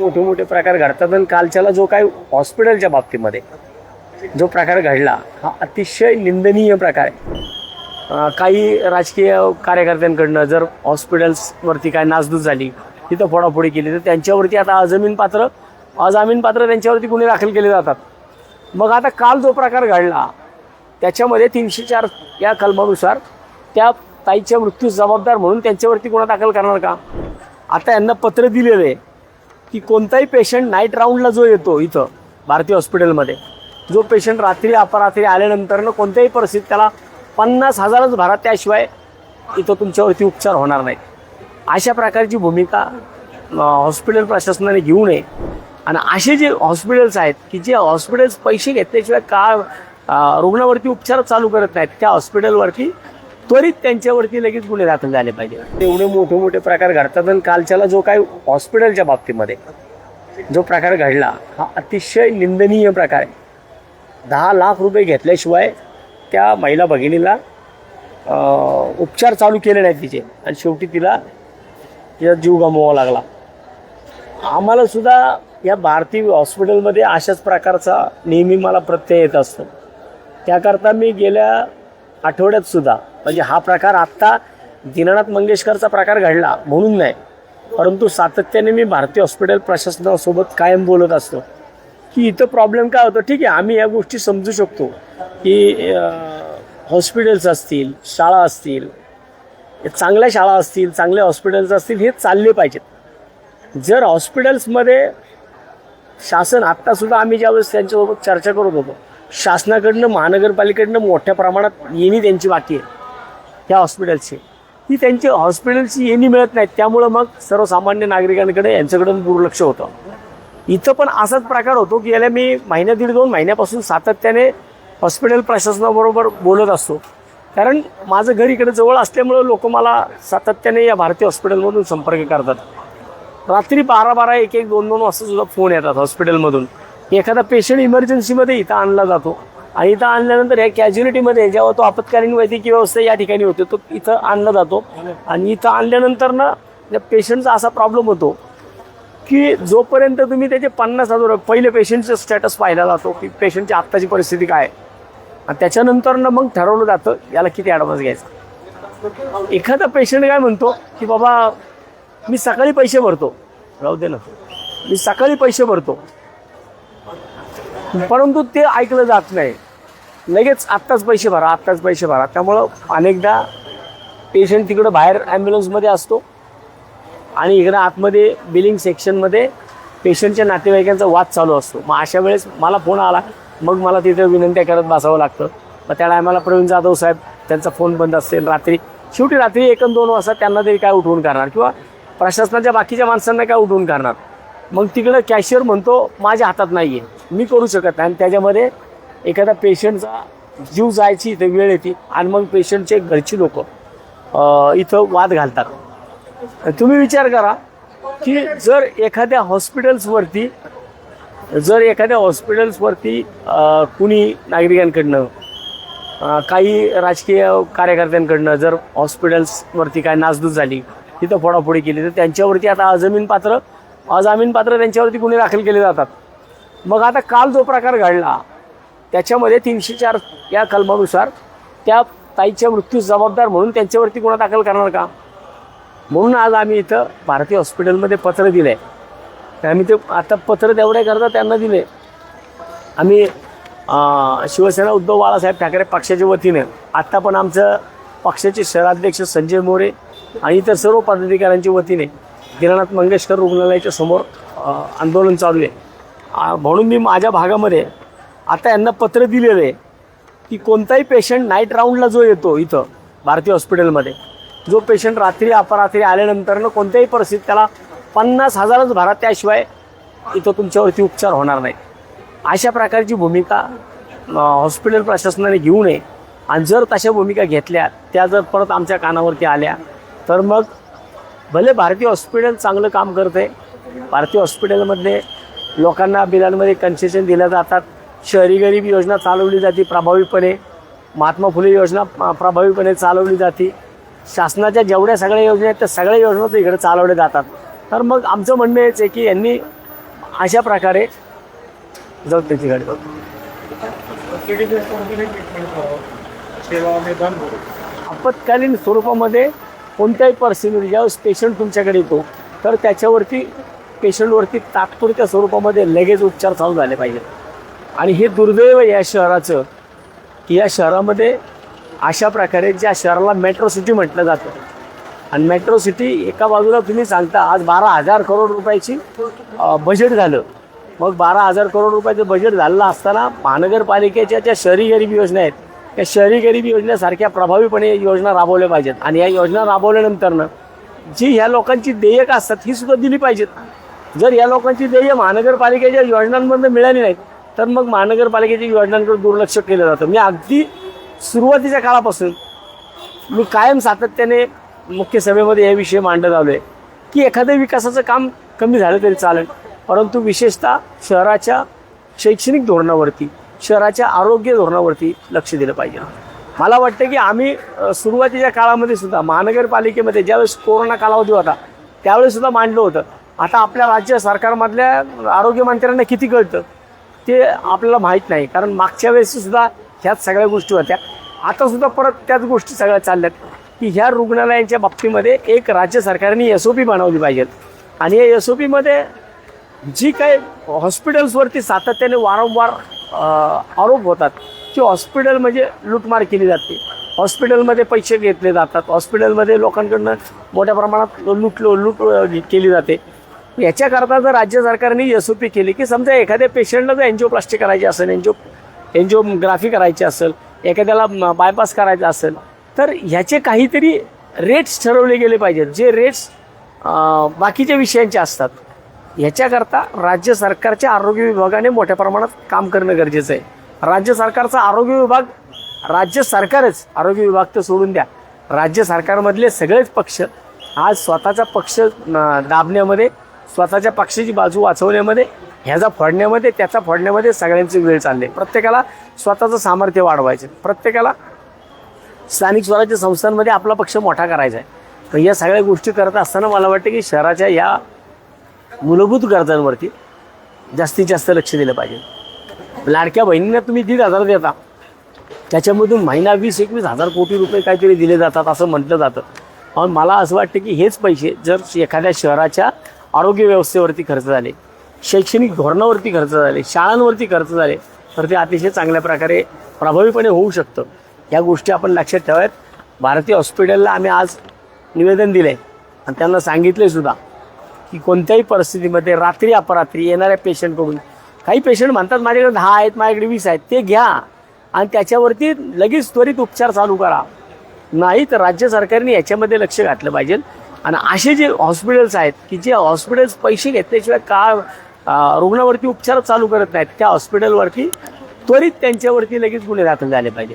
मोठे मोठे प्रकार घडतात आणि कालच्याला जो काय हॉस्पिटलच्या बाबतीमध्ये जो प्रकार घडला हा अतिशय निंदनीय प्रकार आहे. काही राजकीय कार्यकर्त्यांकडनं जर हॉस्पिटल्सवरती काय नासधूस झाली तिथं फोडाफोडी केली तर त्यांच्यावरती आता अजमीन पात्र अजामीन पात्र त्यांच्यावरती गुन्हे दाखल केले जातात. मग आता काल जो प्रकार घडला त्याच्यामध्ये तीनशे चार या कलमानुसार त्या ताईच्या मृत्यूस जबाबदार म्हणून त्यांच्यावरती गुन्हा दाखल करणार का? आता यांना पत्र दिलेलं आहे. की कोणताही पेशंट नाईट राऊंडला जो येतो इथं भारतीय हॉस्पिटलमध्ये जो पेशंट रात्री अपरात्री आल्यानंतरनं कोणत्याही परिस्थितीत त्याला पन्नास हजारच भरा त्याशिवाय इथं तुमच्यावरती उपचार होणार नाहीत. अशा प्रकारची भूमिका हॉस्पिटल प्रशासनाने घेऊ नये. आणि असे जे हॉस्पिटल्स आहेत की जे हॉस्पिटल्स पैसे घेतल्याशिवाय का रुग्णावरती उपचार चालू करत नाहीत त्या हॉस्पिटलवरती त्वरित त्यांच्यावरती लगेच गुन्हे दाखल झाले पाहिजे. एवढे मोठे मोठे प्रकार घडतात आणि कालच्याला जो काही हॉस्पिटलच्या बाबतीमध्ये जो प्रकार घडला हा अतिशय निंदनीय प्रकार आहे. दहा लाख रुपये घेतल्याशिवाय त्या महिला भगिनीला उपचार चालू केले नाही तिचे. आणि शेवटी तिला तिचा जीव गमवावा लागला. आम्हाला सुद्धा या भारतीय हॉस्पिटलमध्ये अशाच प्रकारचा नेहमी मला प्रत्यय येत असतो. त्याकरता मी गेल्या आठवड्यात सुद्धा म्हणजे हा प्रकार आत्ता दीनानाथ मंगेशकरचा प्रकार घडला म्हणून नाही. परंतु सातत्याने मी भारतीय हॉस्पिटल प्रशासनासोबत कायम बोलत असतो. की इथं प्रॉब्लेम काय होतं? ठीक आहे आम्ही या गोष्टी समजू शकतो की हॉस्पिटल्स असतील शाळा असतील चांगल्या शाळा असतील चांगले हॉस्पिटल्स असतील हे चालले पाहिजेत. जर हॉस्पिटल्समध्ये शासन आत्तासुद्धा आम्ही ज्यावेळेस त्यांच्यासोबत चर्चा करत होतो शासनाकडनं महानगरपालिकेकडनं मोठ्या प्रमाणात येणी त्यांची बाकी आहे. ह्या हॉस्पिटलची. ही त्यांची हॉस्पिटलची येणी मिळत नाहीत. त्यामुळं मग सर्वसामान्य नागरिकांकडे यांच्याकडून दुर्लक्ष होतं. इथं पण असाच प्रकार होतो की याला मी महिन्या दीड दोन महिन्यापासून सातत्याने हॉस्पिटल प्रशासनाबरोबर बोलत असतो. कारण माझं घर इकडे जवळ असल्यामुळं लोक मला सातत्याने या भारतीय हॉस्पिटलमधून संपर्क करतात. रात्री बारा बारा एक एक दोन दोन वाजता सुद्धा फोन येतात हॉस्पिटलमधून. एखादा पेशंट इमर्जन्सीमध्ये इथं आणला जातो. आणि इथं आणल्यानंतर या कॅज्युलिटीमध्ये जेव्हा तो आपत्कालीन वैद्यकीय व्यवस्था या ठिकाणी होते तो इथं आणला जातो. आणि इथं आणल्यानंतर ना त्या पेशंटचा असा प्रॉब्लेम होतो की जोपर्यंत तुम्ही त्याचे पन्नास हजार रुपये पहिले पेशंटचं स्टॅटस पाहिला जातो की पेशंटची आत्ताची परिस्थिती काय आहे. आणि त्याच्यानंतर मग ठरवलं जातं याला किती ॲडव्हान्स घ्यायचा. एखादा पेशंट काय म्हणतो की बाबा मी सकाळी पैसे भरतो. राहू दे ना. मी सकाळी पैसे भरतो. परंतु ते ऐकलं जात नाही. लगेच आत्ताच पैसे भरा आत्ताच पैसे भरा. त्यामुळं अनेकदा पेशंट तिकडं बाहेर ॲम्ब्युलन्समध्ये असतो. आणि इकडं आतमध्ये बिलिंग सेक्शनमध्ये पेशंटच्या नातेवाईकांचा वाद चालू असतो. मग अशा वेळेस मला फोन आला मग मला तिथं विनंत्या करत बसावं लागतं. मग त्या टायमाला प्रवीण जाधव साहेब त्यांचा फोन बंद असेल रात्री. शेवटी रात्री एक दोन वाजता त्यांना तरी काय उठवून करणार? किंवा प्रशासनाच्या बाकीच्या माणसांना काय उठवून करणार? मग तिकडं कॅशियर म्हणतो माझ्या हातात नाही आहे मी करू शकत नाही. आणि त्याच्यामध्ये एखादा पेशंटचा जीव जायची इथं वेळ येते आणि मग पेशंटचे घरची लोक इथं वाद घालतात. तुम्ही विचार करा की जर एखाद्या हॉस्पिटल्सवरती जर एखाद्या हॉस्पिटल्सवरती कुणी नागरिकांकडनं काही राजकीय कार्यकर्त्यांकडनं जर हॉस्पिटल्सवरती काय नासधूस झाली तिथं फोडाफोडी केली तर त्यांच्यावरती आता अजमीन पात्र अजामीन पात्र त्यांच्यावरती गुन्हे दाखल केले जातात. मग आता काल जो प्रकार घडला त्याच्यामध्ये तीनशे चार या कलमानुसार त्या ताईच्या मृत्यूस जबाबदार म्हणून त्यांच्यावरती गुन्हा दाखल करणार का? म्हणून आज आम्ही इथं भारतीय हॉस्पिटलमध्ये पत्र दिलं आहे आम्ही ते आता पत्र तेवढ्या करता त्यांना दिले आम्ही शिवसेना उद्धव बाळासाहेब ठाकरे पक्षाच्या वतीने आत्ता पण आमचं पक्षाचे शहराध्यक्ष संजय मोरे आणि इतर सर्व पदाधिकाऱ्यांच्या वतीने दीनानाथ मंगेशकर रुग्णालयाच्या समोर आंदोलन चालू आहे. म्हणून मी माझ्या भागामध्ये आता यांना पत्र दिलेलं आहे की कोणताही पेशंट नाईट राऊंडला जो येतो इथं भारतीय हॉस्पिटलमध्ये जो पेशंट रात्री अपरात्री आल्यानंतरनं कोणत्याही परिस्थितीत त्याला पन्नास हजारच भरा त्याशिवाय इथं तुमच्यावरती उपचार होणार नाही. अशा प्रकारची भूमिका हॉस्पिटल प्रशासनाने घेऊ नये. आणि जर तशा भूमिका घेतल्या त्या जर परत आमच्या कानावरती आल्या तर मग भले भारतीय हॉस्पिटल चांगलं काम करते भारतीय हॉस्पिटलमधले लोकांना बिलांमध्ये कन्सेशन दिल्या जातात. शहरी गरीब योजना चालवली जाते प्रभावीपणे. महात्मा फुले योजना प्रभावीपणे चालवली जाते. शासनाच्या जेवढ्या सगळ्या योजना आहेत त्या सगळ्या योजना तर इकडे चालवल्या जातात. तर मग आमचं म्हणणं हेच आहे की यांनी अशा प्रकारे जाऊ त्याची गाडी आपत्कालीन स्वरूपामध्ये कोणत्याही परिस्थितीमध्ये ज्यावेळेस पेशंट तुमच्याकडे येतो तर त्याच्यावरती पेशंटवरती तात्पुरत्या स्वरूपामध्ये लगेच उपचार चालू झाले पाहिजेत. आणि हे दुर्दैव या शहराचं की या शहरामध्ये अशा प्रकारे ज्या शहराला मेट्रो सिटी म्हटलं जातं. आणि मेट्रो सिटी एका बाजूला तुम्ही सांगता आज बारा हजार करोड रुपयाची बजेट झालं. मग बारा हजार करोड रुपयाचं बजेट झालेलं असताना महानगरपालिकेच्या ज्या शहरी गरीब योजना आहेत या शहरी गरीब योजनेसारख्या प्रभावीपणे योजना राबवल्या पाहिजेत. आणि या योजना राबवल्यानंतरनं जी ह्या लोकांची देयक असतात ही सुद्धा दिली पाहिजेत. जर या लोकांची देय महानगरपालिकेच्या योजनांमधून मिळाली नाहीत तर मग महानगरपालिकेच्या योजनांकडे दुर्लक्ष केलं जातं. मी अगदी सुरुवातीच्या काळापासून मी कायम सातत्याने मुख्य सभेमध्ये हे विषय मांडत आलो आहे की एखाद्या विकासाचं काम कमी झालं तरी चालेल परंतु विशेषतः शहराच्या शैक्षणिक धोरणावरती शहराच्या आरोग्य धोरणावरती लक्ष दिलं पाहिजे. मला वाटतं की आम्ही सुरुवातीच्या काळामध्ये सुद्धा महानगरपालिकेमध्ये ज्यावेळेस कोरोना कालावधी होता त्यावेळेस सुद्धा मांडलं होतं. आता आपल्या राज्य सरकारमधल्या आरोग्यमंत्र्यांना किती कळतं? ते आपल्याला माहीत नाही. कारण मागच्या वेळेस सुद्धा ह्याच सगळ्या गोष्टी होत्या. आता सुद्धा परत त्याच गोष्टी सगळ्या चालल्यात की ह्या रुग्णालयांच्या बाबतीमध्ये एक राज्य सरकारने एस ओ पी बनवली पाहिजेत आणि या एस ओ पीमध्ये जी काही हॉस्पिटल्सवरती सातत्याने वारंवार आरोप होतात की हॉस्पिटल म्हणजे लूटमार केली जाते. हॉस्पिटलमध्ये पैसे घेतले जातात. हॉस्पिटलमध्ये लोकांकडनं मोठ्या प्रमाणात लूट लूट केली जाते. याच्याकरता जर राज्य सरकारने एस ओ पी केली की समजा एखाद्या पेशंटला जर एन्जिओप्लास्टी करायची असेल एन्जिओ एन्जिओग्राफी करायची असेल एखाद्याला बायपास करायचं असेल तर ह्याचे काहीतरी रेट्स ठरवले गेले पाहिजेत. जे रेट्स बाकीच्या विषयांचे असतात. ह्याच्याकरता राज्य सरकारच्या आरोग्य विभागाने मोठ्या प्रमाणात काम करणं गरजेचं आहे. राज्य सरकारचा आरोग्य विभाग राज्य सरकारच आरोग्य विभाग तर सोडून द्या. राज्य सरकारमधले सगळेच पक्ष आज स्वतःचा पक्ष दाबण्यामध्ये स्वतःच्या पक्षाची बाजू वाचवण्यामध्ये ह्याचा फोडण्यामध्ये त्याचा फोडण्यामध्ये सगळ्यांचे वेळ चालले प्रत्येकाला स्वतःचं सामर्थ्य वाढवायचं प्रत्येकाला स्थानिक स्वराज्य संस्थांमध्ये आपला पक्ष मोठा करायचा आहे. तर या सगळ्या गोष्टी करत असताना मला वाटतं की शहराच्या या मूलभूत गरजांवरती जास्तीत जास्त लक्ष दिलं पाहिजे. लाडक्या बहिणींना तुम्ही दीड हजार देता. त्याच्यामधून महिना वीस एकवीस हजार कोटी रुपये काहीतरी दिले जातात असं म्हटलं जातं. पण मला असं वाटतं की हेच पैसे जर एखाद्या शहराच्या आरोग्य व्यवस्थेवरती खर्च झाले शैक्षणिक धोरणावरती खर्च झाले शाळांवरती खर्च झाले तर ते अतिशय चांगल्या प्रकारे प्रभावीपणे होऊ शकतं. या गोष्टी आपण लक्षात ठेवायत. भारतीय हॉस्पिटलला आम्ही आज निवेदन दिलं आहे आणि त्यांना सांगितलं सुद्धा. की कोणत्याही परिस्थितीमध्ये रात्री अपरात्री येणाऱ्या पेशंटकडून काही पेशंट म्हणतात माझ्याकडे दहा आहेत माझ्याकडे वीस आहेत. ते घ्या. आणि त्याच्यावरती लगेच त्वरित उपचार चालू करा. नाही तर राज्य सरकारने याच्यामध्ये लक्ष घातलं पाहिजे. आणि असे जे हॉस्पिटल्स आहेत की जे हॉस्पिटल्स पैसे घेतल्याशिवाय का रुग्णावरती उपचार चालू करत नाहीत त्या हॉस्पिटलवरती त्वरित त्यांच्यावरती लगेच गुन्हे दाखल झाले पाहिजे.